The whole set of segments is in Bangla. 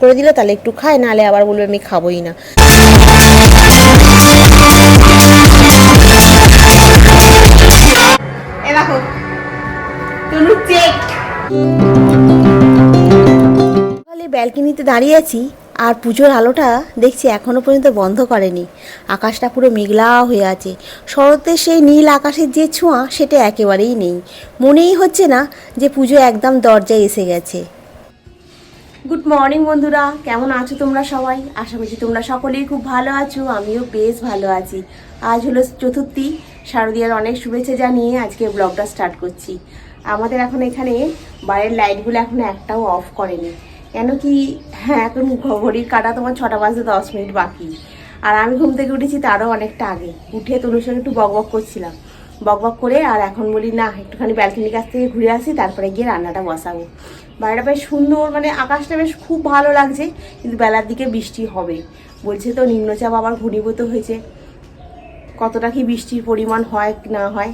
করে দিলে তাহলে একটু খায় নাহলে আবার বলবে আমি খাবোই না। ব্যালকনিতে দাঁড়িয়ে আছি আর পুজোর আলোটা দেখছি এখনও পর্যন্ত বন্ধ করেনি। আকাশটা পুরো মেঘলা হয়ে আছে। শরতের সেই নীল আকাশের যে ছোঁয়া সেটা একেবারেই নেই। মনেই হচ্ছে না যে পুজো একদম দরজায় এসে গেছে। গুড মর্নিং বন্ধুরা। কেমন আছো তোমরা সবাই? আশা করছি তোমরা সকলেই খুব ভালো আছো, আমিও বেশ ভালো আছি। আজ হলো চতুর্থী। শারদীয়ার অনেক শুভেচ্ছা জানিয়ে আজকে ব্লগটা স্টার্ট করছি। আমাদের এখন এখানে বাইরের লাইটগুলো এখন একটাও অফ করেনি। কেন কি হ্যাঁ এখন ঘড়ির কাটা তোমার ছটা বাজতে দশ মিনিট বাকি। আর আমি ঘুম থেকে উঠেছি তারও অনেকটা আগে। উঠে তনুর সঙ্গে একটু বক বক করছিলাম। বক বক করে, আর এখন বলি, না, একটুখানি ব্যালকনির কাছ থেকে ঘুরে আসি, তারপরে গিয়ে রান্নাটা বসাবো। বাইরেটা বেশ সুন্দর মানে আকাশটা বেশ খুব ভালো লাগছে, কিন্তু বেলার দিকে বৃষ্টি হবে। বলছে তো, নিম্নচাপ আবার ঘনীভূত হয়েছে। কতটা কি বৃষ্টির পরিমাণ হয় না হয়?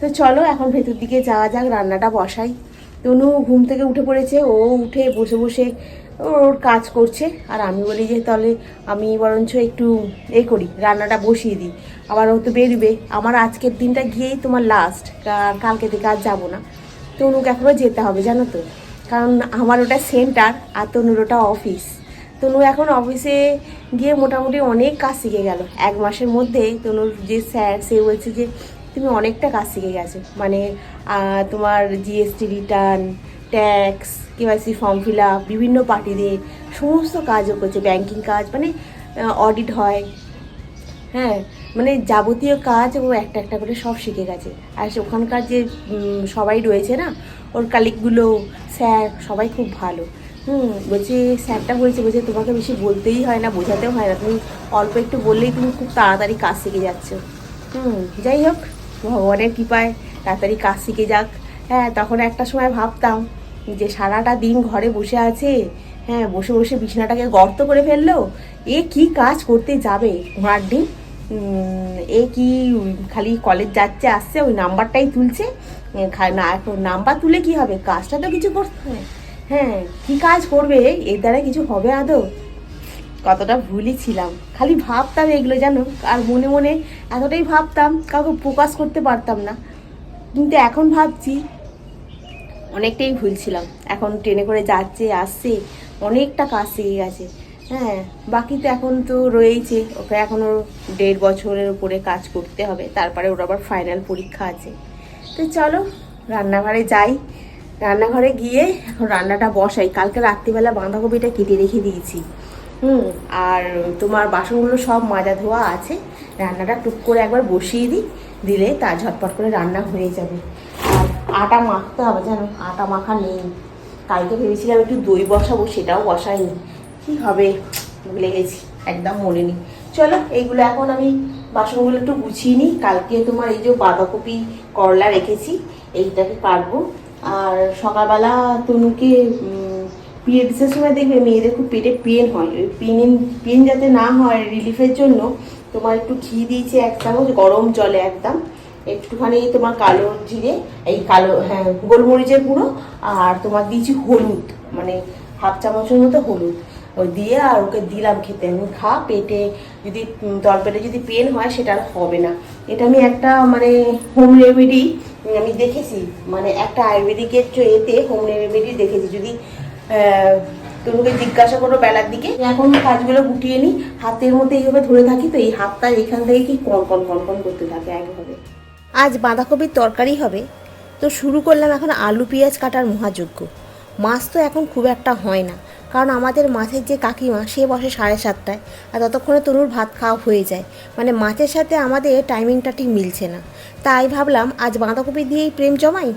তো চলো, এখন ভেতর দিকে যাওয়া যাক, রান্নাটা বসাই। তনু ঘুম থেকে উঠে পড়েছে, ও উঠে বসে বসে ওর কাজ করছে। আর আমি বলি যে, তাহলে আমি বরঞ্চ একটু এ করি, রান্নাটা বসিয়ে দিই। আবার ও তো বেরবে। আমার আজকের দিনটা গিয়েই তোমার লাস্ট কালকে থেকে আর যাব না। তনুকে এখনও যেতে হবে, জানো তো। কারণ আমার ওটা সেন্টার আর তনুর ওটা অফিস তনু এখন অফিসে গিয়ে মোটামুটি অনেক কাজ শিখে গেল। এক মাসের মধ্যে তনুর যে স্যার সে বলছে যে, তুমি অনেকটা কাজ শিখে গেছো। মানে তোমার GST return tax KYC form fill up বিভিন্ন পার্টিদের সমস্ত কাজও করছে। ব্যাংকিং কাজ মানে অডিট হয়। হ্যাঁ মানে যাবতীয় কাজ ও একটা একটা করে সব শিখে গেছে। আর ওখানকার যে সবাই রয়েছে না ওর কালিকগুলো স্যার সবাই খুব ভালো। হুম বলছি স্যারটা বলছে বলছে তোমাকে বেশি বলতেই হয় না বোঝাতেও হয় না। তুমি অল্প একটু বললেই তুমি খুব তাড়াতাড়ি কাজ শিখে যাচ্ছ। হুম যাই হোক ভগবানের কৃপায় তাড়াতাড়ি কাজ শিখে যাক। হ্যাঁ তখন একটা সময় ভাবতাম যে সারাটা দিন ঘরে বসে আছে হ্যাঁ বসে বসে বিছানাটাকে গর্ত করে ফেলল এ কি কাজ করতে যাবে? ঘোড়ার উম, এ কি খালি কলেজ যাচ্ছে, আসছে, ওই নাম্বারটাই তুলছে। না, এখন নাম্বার তুলে কি হবে? কাজটা তো কিছু করতে হবে। হ্যাঁ কি কাজ করবে? এর দ্বারা কিছু হবে আদৌ? কতটা ভুলই ছিলাম। খালি ভাবতাম এগুলো জানো আর মনে মনে এতটাই ভাবতাম, কাউকে প্রকাশ করতে পারতাম না। কিন্তু এখন ভাবছি, অনেকটাই ভুল ছিলাম। এখন ট্রেনে করে যাচ্ছে, আসছে, অনেকটা কাজ শিখে গেছে। হ্যাঁ বাকি তো এখন তো রয়েইছে। ওকে এখনও দেড় বছরের উপরে কাজ করতে হবে। তারপরে ওর আবার ফাইনাল পরীক্ষা আছে। তো চলো, রান্নাঘরে যাই। রান্নাঘরে গিয়ে এখন রান্নাটা বসাই। কালকে রাত্রিবেলা বাঁধাকপিটা কেটে রেখে দিয়েছি। হুম, আর তোমার বাসনগুলো সব মাজা ধোয়া আছে। রান্নাটা টুক করে একবার বসিয়ে দিই। দিলে তা ঝটপট করে রান্না হয়ে যাবে। আটা মাখতে হবে জানো? আটা মাখা নেই। কালকে ভেবেছিলাম একটু দই বসাবো, সেটাও বসাইনি। কি হবে? ভুলে গেছি, একদম মনে নেই। চলো, এইগুলো এখন আমি বাসনগুলো একটু গুছিয়ে নিই। কালকে তোমার এই যে বাঁধাকপি করলা রেখেছি, এইটাকে কাটবো আর সকালবেলা তনুকে পিরিয়ডসের সময় দেখবে, মেয়েদের খুব পেটে পেন হয়। ওই পেন পেন যাতে না হয় রিলিফের জন্য, তোমার একটু ঘি দিয়েছি এক চামচ, গরম জলে একদম। একটুখানি তোমার কালো জিরে, এই কালো হ্যাঁ গোলমরিচের গুঁড়ো, আর তোমার দিয়েছি হলুদ মানে হাফ চামচের মতো হলুদ। ওই দিয়ে আর ওকে দিলাম খেতে। আমি খা পেটে যদি তলপেটে যদি পেন হয় সেটা আর হবে না। এটা আমি একটা মানে হোম রেমেডি আমি দেখেছি মানে একটা আয়ুর্বেদিকের এতে হোম রেমেডি দেখেছি। যদি তনুকে জিজ্ঞাসা করো বেলার দিকে এখন কাজগুলো গুটিয়ে নিই, হাতের মধ্যে এইভাবে ধরে থাকি তো, এই হাতটা এখান থেকে কি কন কন কন কন করতে থাকে একভাবে? আজ বাঁধাকপির তরকারি হবে। তো শুরু করলাম এখন আলু পেঁয়াজ কাটার মহাযজ্ঞ। মাছ তো এখন খুব একটা হয় না। কারণ আমাদের মাছের যে কাকিমা, সে বসে সাড়ে সাতটায় আর ততক্ষণে তনুর ভাত খাওয়া হয়ে যায়। মানে মাছের সাথে আমাদের টাইমিংটা ঠিক মিলছে না। তাই ভাবলাম, আজ বাঁধাকপি দিয়েই প্রেম জমাই?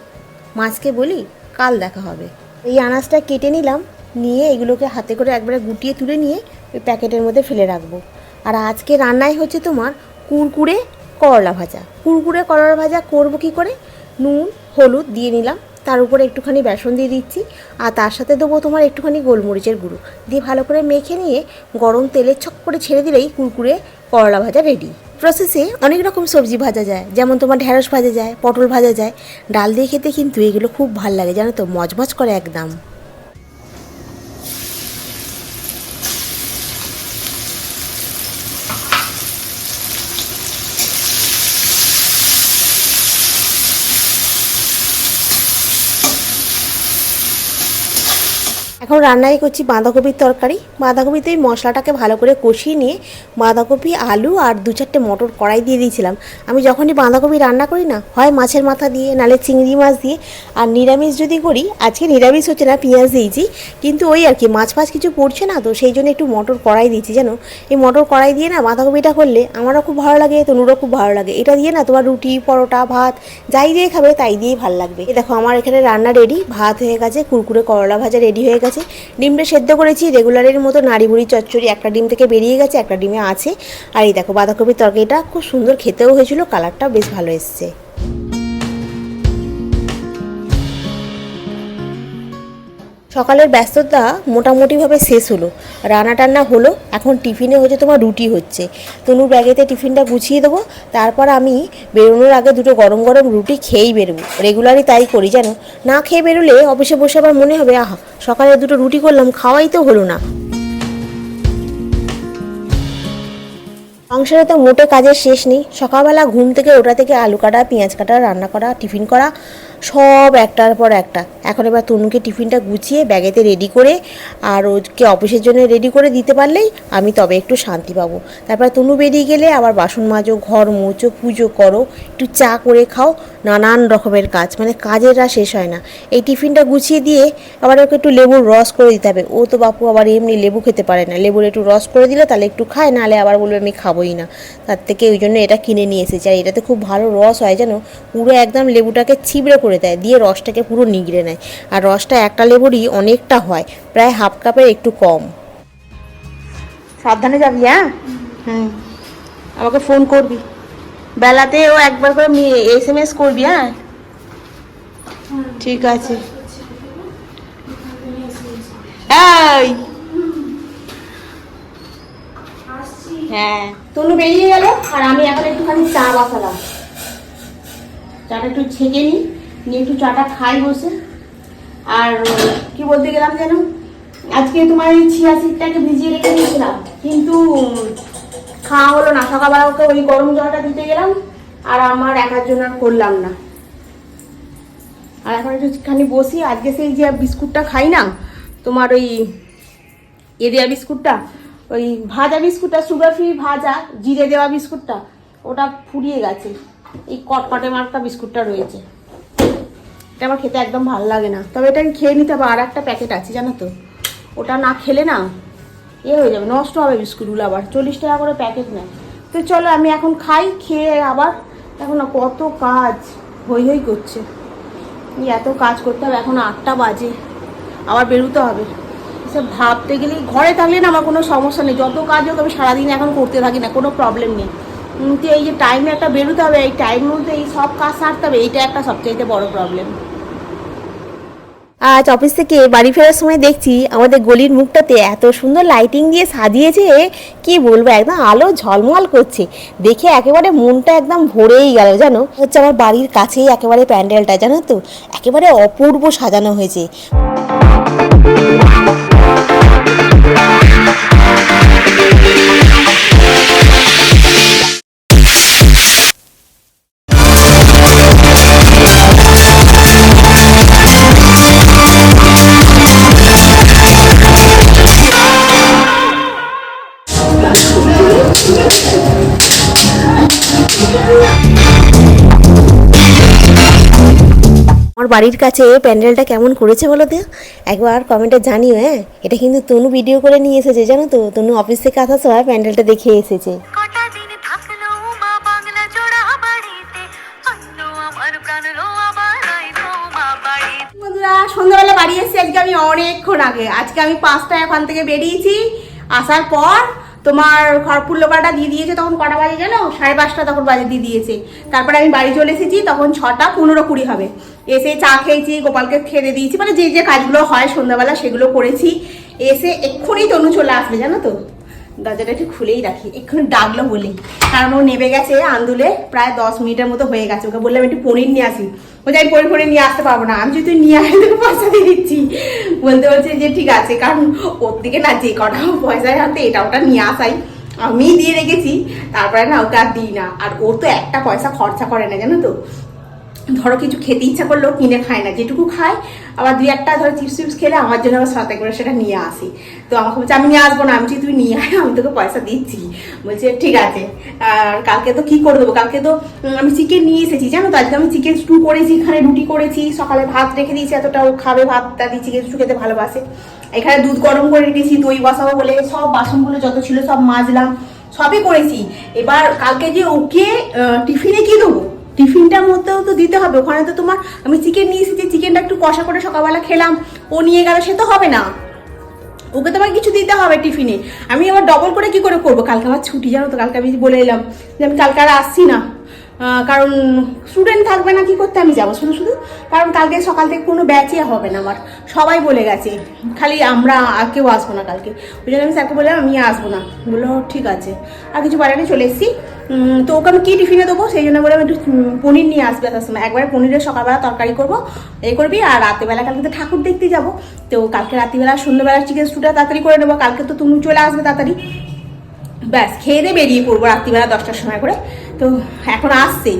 মাছকে বলি, কাল দেখা হবে। এই আনাজটা কেটে নিলাম, নিয়ে এগুলোকে হাতে করে একবারে গুটিয়ে তুলে নিয়ে ওই প্যাকেটের মধ্যে ফেলে রাখব। আর আজকে রান্নায় হচ্ছে তোমার কুরকুরে করলা ভাজা। কুরকুরে করলা ভাজা করব কি করে? নুন, হলুদ দিয়ে নিলাম। তার উপরে একটুখানি বেসন দিয়ে দিচ্ছি, আর তার সাথে দেবো তোমার একটুখানি গোলমরিচের গুঁড়ো। দিয়ে ভালো করে মেখে নিয়ে গরম তেলে ছক করে ছেড়ে দিলেই কুরকুরে করলা ভাজা রেডি প্রসেসে অনেক রকম সবজি ভাজা যায়, যেমন তোমার ঢ্যাঁড়স ভাজা যায়, পটল ভাজা যায়। ডাল দিয়ে খেতে কিন্তু এগুলো খুব ভালো লাগে, জানো তো? মজমজ করে একদম। এখন রান্নাই করছি বাঁধাকপির তরকারি। বাঁধাকপিতে ওই মশলাটাকে ভালো করে কষিয়ে নিয়ে বাঁধাকপি, আলু আর দু চারটে মটর কড়াই দিয়ে দিয়েছিলাম। আমি যখনই বাঁধাকপি রান্না করি না, হয় মাছের মাথা দিয়ে, নালে চিংড়ি মাছ দিয়ে, আর নিরামিষ যদি করি, আজকে নিরামিষ হচ্ছে না, পেঁয়াজ দিয়েছি। কিন্তু ওই আর কি, মাছ ফাছ কিছু পড়ছে না তো, সেই জন্য একটু মটর কড়াই দিয়েছি, জানো? এই মটর কড়াই দিয়ে না বাঁধাকপিটা করলে আমারও খুব ভালো লাগে, তনুরও খুব ভালো লাগে। এটা দিয়ে না তোমার রুটি, পরোটা, ভাত, যাই দিয়ে খাবে, তাই দিয়েই ভালো লাগবে। দেখো, আমার এখানে রান্না রেডি ভাত হয়ে গেছে, কুরকুরে করলা ভাজা রেডি হয়ে গেছে। ডিমটা সেদ্ধ করেছি, রেগুলারের মতো নাড়ি বুড়ি চচ্চড়ি, একটা ডিম থেকে বেরিয়ে গেছে, একটা ডিমে আছে। আর এই দেখো বাঁধাকপির তরকারিটা খুব সুন্দর খেতেও হয়েছিল, কালারটাও বেশ ভালো এসছে। সকালের ব্যস্ততা মোটামুটিভাবে শেষ হলো। রান্না টান্না হলো, এখন টিফিনে হচ্ছে তোমার রুটি হচ্ছে। তনুর ব্যাগেতে টিফিনটা গুছিয়ে দেবো, তারপর আমি বেরোনোর আগে দুটো গরম গরম রুটি খেয়েই বেরোবো। রেগুলারই তাই করি, জানো? না খেয়ে বেরোলে অফিসে বসে আবার মনে হবে, আহা, সকালে দুটো রুটি করলাম, খাওয়াই তো হলো না। সংসারে তো মোটে কাজের শেষ নেই। সকালবেলা ঘুম থেকে ওটা থেকে আলু কাটা, পেঁয়াজ কাটা, রান্না করা, টিফিন করা সব একটার পর একটা। এখন এবার তনুকে টিফিনটা গুছিয়ে ব্যাগেতে রেডি করে আর ওকে অফিসের জন্য রেডি করে দিতে পারলেই আমি তবে একটু শান্তি পাবো। তারপর তনু বেরিয়ে গেলে আবার বাসন মাজো, ঘর মোচো পুজো করো, একটু চা করে খাও, নানান রকমের কাজ। মানে কাজের শেষ হয় না। এই টিফিনটা গুছিয়ে দিয়ে আবার ওকে একটু লেবুর রস করে দিতে হবে। ও তো বাপু আবার এমনি লেবু খেতে পারে না। লেবুর একটু রস করে দিলে তাহলে একটু খায়, নাহলে আবার বলবে আমি খাবোই না। তার থেকে ওই জন্য এটা কিনে নিয়ে এসেছি। আর এটাতে খুব ভালো রস হয় যেন পুরো একদম লেবুটাকে ছিবড়ে করে দেয় দিয়ে রসটাকে পুরো নিগড়ে নেয়। আর রসটা একটা লেবুরই অনেকটা হয় প্রায় হাফ কাপের একটু কম। সাবধানে যাবি হ্যাঁ? হুম। আমাকে ফোন করবি। বেলাতে ও একবার করে এস এম এস করবি হ্যাঁ? ঠিক আছে। এই! হ্যাঁ। তনু বেরিয়ে গেল আর আমি এখন একটুখানি চা বসালাম। চাটা একটু ছেঁকে নিই নিয়ে একটু চাটা খাই বসে। আর, কি বলতে গেলাম যেন? আজকে তোমার এই ছিয়া সিটটাকে ভিজিয়ে রেখে দিয়েছিলাম। কিন্তু খাওয়া হলো না। সকালবেলা ওকে ওই গরম জলটা দিতে গেলাম, আর আমার একার জন্য আর করলাম না। আর এখন একটুখানি বসি। আজকে সেই যে বিস্কুটটা খাই না, তোমার ওই এ দেওয়া বিস্কুটটা, ওই ভাজা বিস্কুটটা সুগার ফ্রি ভাজা, জিরে দেওয়া বিস্কুটটা, ওটা ফুরিয়ে গেছে। এই কটকটে মার্কা বিস্কুটটা রয়েছে। এটা আমার খেতে একদম ভালো লাগে না। তবে এটা আমি খেয়ে নিতে হবে, আর একটা প্যাকেট আছে, জানো তো? ওটা না খেলে না, এ হয়ে যাবে, নষ্ট হবে বিস্কুটগুলো আবার। চল্লিশ টাকা করে প্যাকেট নেয়। তো চলো, আমি এখন খাই, খেয়ে আবার। এখন না কত কাজ হই হই করছে। এত কাজ করতে হবে, এখন আটটা বাজে, আবার বেরোতে হবে। এসব ভাবতে গেলে, ঘরে থাকলে না আমার কোনো সমস্যা নেই। যত কাজ হোক, আমি সারাদিন এখন করতে থাকি না, কোনো প্রবলেম নেই। কিন্তু এই যে টাইমে একটা বেরোতে হবে, এই টাইমের মধ্যে এই সব কাজ সারতে হবে, এইটা একটা সবচাইতে বড় প্রবলেম আজ অফিস থেকে বাড়ি ফেরার সময় দেখছি আমাদের গলির মুখটাতে এত সুন্দর লাইটিং দিয়ে সাজিয়েছে, কি বলব, একদম আলো ঝলমল করছে। দেখে একেবারে মনটা একদম ভরেই গেল, জানো? হচ্ছে আমার বাড়ির কাছেই একেবারে প্যান্ডেলটা, জানো তো? একেবারে অপূর্ব সাজানো হয়েছে। বাড়ির কাছে প্যান্ডেলটা কেমন করেছে বলো তো? একবার কমেন্টে জানিও হ্যাঁ? এটা কিন্তু তনু ভিডিও করে নিয়ে এসেছে জানো তো? তনু অফিস থেকে আসার সময় প্যান্ডেলটা দেখে এসেছে। কটা দিন থাকল মা বাংলা জোড়া বাড়িতে অন্য আমার প্রাণ লো আবার আইলো মা বাড়িতে। বন্ধুরা সন্ধ্যাবেলা বাড়ি এসেছি আজকে আমি অনেকক্ষণ আগে আজকে আমি পাঁচটায় ওখান থেকে বেরিয়েছি আসার পর তোমার খড়পুর লোকাটা দিয়ে দিয়েছে তখন কটা বাজে জানো? সাড়ে পাঁচটা তখন বাজে দিয়ে দিয়েছে। তারপরে আমি বাড়ি চলে এসেছি, তখন ছটা পনেরো কুড়ি হবে। এসে চা খেয়েছি, গোপালকে খেতে দিয়েছি মানে যে যে কাজগুলো হয় সন্ধ্যাবেলা সেগুলো করেছি। এসে এক্ষুনি তনু চলে আসবে, জানো তো? দরজাটা একটু খুলেই রাখি। এক্ষুনি ডাকলো বলি। কারণ ও নেমে গেছে আন্দুলে, প্রায় দশ মিনিটের মতো হয়ে গেছে। ওকে বললাম, একটু পনির নিয়ে আসি। বলছে আমি পনির পনির নিয়ে আসতে পারব না। আমি যদি নিয়ে আসি তোকে পয়সা দিয়ে দিচ্ছি। বলতে বলছে যে, ঠিক আছে। কারণ ওর দিকে না, যে কটা পয়সায় হাতে এটা ওটা নিয়ে আসাই। আমি দিয়ে রেখেছি, তারপরে না, ওকে আর দিই না। আর ওর তো একটা পয়সা খরচা করে না, জানো তো? ধরো কিছু খেতে ইচ্ছা করলেও কিনে খায় না, যেটুকু খায়, আবার দুই একটা ধরো চিপস টিপস খেলে আমার জন্য আবার সাথে করে সেটা নিয়ে আসি। তো আমাকে বলছে, আমি নিয়ে আসব না, আমি তুই নিয়ে আয়, আমি তোকে পয়সা দিচ্ছি। বলছে, ঠিক আছে। আর কালকে তো কি করে দেবো? কালকে তো আমি চিকেন নিয়ে এসেছি, জানো তো? আজকে আমি চিকেন স্টু করেছি, এখানে রুটি করেছি, সকালে ভাত রেখে দিয়েছি, এতটা ও খাবে ভাত দাদি চিকেন স্টু খেতে ভালোবাসে। এখানে দুধ গরম করে রেখেছি, দই বসাবো বলে, সব বাসনগুলো যত ছিল সব মাজলাম, সবই করেছি। এবার কালকে যে ওকে টিফিনে কি দেবো? টিফিনটার মধ্যেও তো দিতে হবে। ওখানে তো তোমার আমি চিকেন নিয়ে এসেছি চিকেনটা একটু কষা করে সকালবেলা খেলাম, ও নিয়ে গেল, সে তো হবে না। ওকে তো আমার কিছু দিতে হবে টিফিনে। আমি আবার ডবল করে কি করে করব? কালকে আমার ছুটি, জানো তো, কালকে আমি বলে এলাম যে আমি কালকে আর আসছি না। কারণ স্টুডেন্ট থাকবে না, কি করতে আমি যাব? শুধু শুধু, কারণ কালকে সকাল থেকে কোনো ব্যাচই হবে না আমার। সবাই বলে গেছে, খালি আমরা আর কেউ আসব না কালকে। ওই জন্য আমি স্যারকে বললাম, আমি আসব না। বলল ঠিক আছে। আর কিছু বাড়ানি চলে এসেছি। তো ওকে আমি কী টিফিনে দেবো? সেই জন্য বললাম একটু পনির নিয়ে আসবে আসার সময়। একবারে পনিরের সকালবেলা তরকারি করব, এ করবি, আর রাতেবেলা কালকে তো ঠাকুর দেখতে যাব। তো কালকে রাত্রিবেলা সন্ধ্যেবেলা চিকেন স্টুটা তাড়াতাড়ি করে নেব, কালকে তো তুমি চলে আসবে তাড়াতাড়ি। ব্যাস, খেয়ে দিয়ে বেরিয়ে পড়ব রাত্রিবেলা দশটার সময় করে। তো এখন আসছে।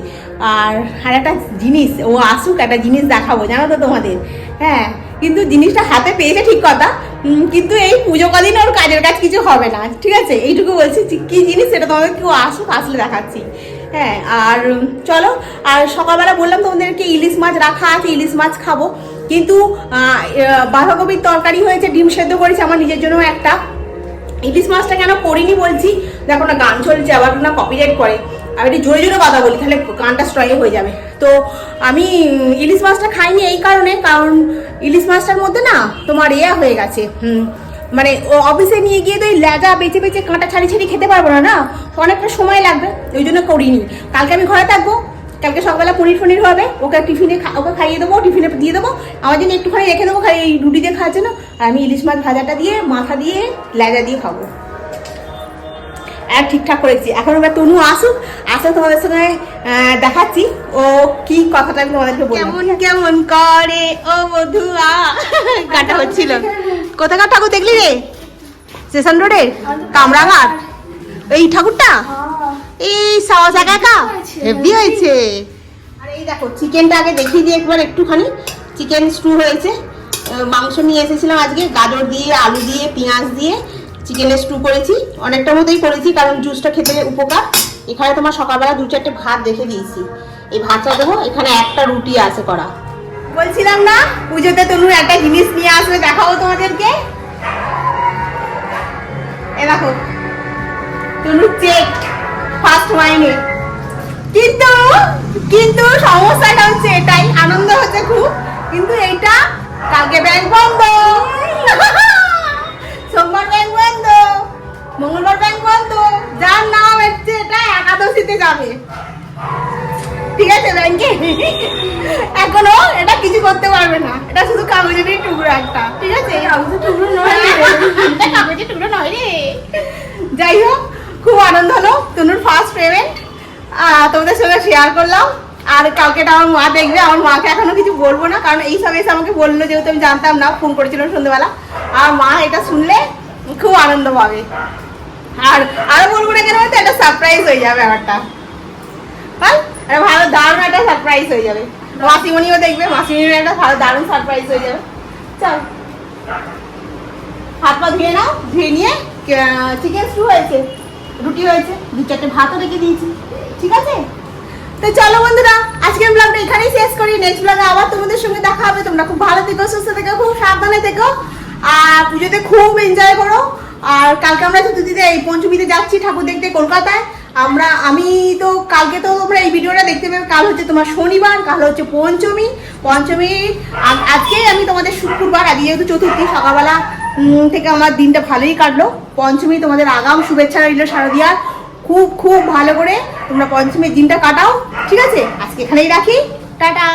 আর আর একটা জিনিস, ও আসুক, একটা জিনিস দেখাবো, জানো তো তোমাদের। হ্যাঁ কিন্তু জিনিসটা হাতে পেয়েছে ঠিক কথা। কিন্তু এই পুজো কদিন ওর কাজের কাজ কিছু হবে না, ঠিক আছে? এইটুকু বলছি, কি জিনিস সেটা তোমাদের কেউ আসুক, আসলে দেখাচ্ছি। হ্যাঁ আর চলো, আর সকালবেলা বললাম তোমাদেরকে ইলিশ মাছ রাখা আছে, ইলিশ মাছ খাব। কিন্তু বাঁধাকপির তরকারি হয়েছে, ডিম সেদ্ধ করেছে, আমার নিজের জন্য একটা। ইলিশ মাছটা কেন করিনি বলছি, দেখো না, গান চলছে, আবার না কপিরাইট করে। আমি একটু জোরে জোরে কথা বলি তাহলে গানটা স্ট্রয়ে হয়ে যাবে। তো আমি ইলিশ মাছটা খাইনি এই কারণে কারণ ইলিশ মাছটার মধ্যে না তোমার ইয়ে হয়ে গেছে হুম, মানে ও অফিসে নিয়ে গিয়ে তো ওই লেজা বেঁচে বেঁচে কাঁটা ছাড়ি ছাড়ি খেতে পারব না না অনেকটা সময় লাগবে ওই জন্য করিনি। কালকে আমি ঘরে থাকব কালকে সকালবেলা পনির ফনির হবে ওকে টিফিনে ওকে খাইয়ে দেবো টিফিনে দিয়ে দেবো আমার জন্য একটুখানি রেখে দেবো খাই এই রুটি দিয়ে খাওয়ার জন্য আর আমি ইলিশ মাছ ভাজাটা দিয়ে মাথা দিয়ে লেজা দিয়ে খাব। এক ঠিকঠাক করেছি। এখন এবার তনু আসুক আসে তোমাদের সঙ্গে দেখাচ্ছি। ও কি কথাটা আমি তোমাদেরকে বলব। কেমন কেমন করে? ও বধুয়া। গানটা হচ্ছিল। কোথাকার ঠাকুর দেখলি রে? স্টেশন রোডের? কামরাঘাট? এই ঠাকুরটা? এই সাওয়া জায়গা হেভি হয়েছে। আর এই দেখো, চিকেনটা আগে দেখিয়ে দিই একবার একটুখানি। চিকেন স্টু হয়েছে। মাংস নিয়ে এসেছিলাম আজকে। গাজর দিয়ে, আলু দিয়ে, পেঁয়াজ দিয়ে। চিকেনের স্টু করেছি। অনেকটা মতোই করেছি, কারণ জুসটা খেতে উপকার। এখানে তোমার সকালবেলা দু চারটে ভাত দেখে দিয়েছি। এই ভাতটা দেবো এখানে একটা রুটি আছে করা। বলছিলাম না, পুজোতে তনুর একটা জিনিস নিয়ে আসবে, দেখাবো তোমাদেরকে। এ দেখো, তনুর চেক ফার্স্ট মাইনে কিন্তু কিন্তু সমস্যাটা হচ্ছে এটাই, আনন্দ হচ্ছে খুব। কিন্তু এইটা কালকে ব্যাংক বন্ধ। সোমবার ব্যাংক বন্ধ মঙ্গলবার ব্যাংক বন্ধ যার নাম হচ্ছে এটা একাদশীতে যাবে। ঠিক আছে ব্যাংকে? এখনও এটা কিছু করতে পারবে না। এটা শুধু কাগজেরই টুকরো একটা। ঠিক আছে? কাগজের টুকরো নয় কাগজের টুকরো নয় রে। যাই হোক খুব আনন্দ হলো। তনুর ফার্স্ট পেমেন্ট তোমাদের সঙ্গে শেয়ার করলাম। আর কালকে আমার মা দেখবে, আমার মাকে এখনও কিছু বলব না, কারণ এই সব এসে আমাকে বলল যেহেতু আমি জানতাম না ফোন করেছিল সন্ধ্যেবেলা। আর মা এটা শুনলে খুব আনন্দ পাবে। আর আরও বলব না কেন বলতো, এটা সারপ্রাইজ হয়ে যাবে ব্যাপারটা। ভালো দারুণ একটা সারপ্রাইজ হয়ে যাবে। মাসিমণিও দেখবে, মাসিমণির একটা ভালো দারুণ সারপ্রাইজ হয়ে যাবে। চল। হাত পা ধুয়ে নাও, ধুয়ে নিয়ে চিকেন স্টু হয়েছে, রুটি হয়েছে, দু চারটে ভাতও রেখে দিয়েছি। ঠিক আছে? তো চলো বন্ধুরা, আজকের ব্লগটা এখানেই শেষ করি। নেক্সট ব্লগে আবার তোমাদের সঙ্গে দেখা হবে। তোমরা খুব ভালো থেকো, সুস্থ থেকো, খুব সাবধানে থেকো। আর পুজোতে খুব এনজয় করো। আর কালকে আমরা চতুর্থীতে এই পঞ্চমীতে যাচ্ছি ঠাকুর দেখতে কলকাতায়, আমরা, আমি তো কালকে তো তোমরা এই ভিডিওটা দেখতে পাবে। কাল হচ্ছে তোমার শনিবার, কাল হচ্ছে পঞ্চমী। পঞ্চমী আ- আজকেই আমি তোমাদের শুক্রবার, আর যেহেতু চতুর্থী, সকালবেলা থেকে আমার দিনটা ভালোই কাটলো। পঞ্চমী তোমাদের আগাম শুভেচ্ছা রইল শারদিয়ার। খুব খুব ভালো করে। তোমরা পঞ্চমীর দিনটা কাটাও ঠিক আছে? আজকে এখানেই রাখি। টাটা!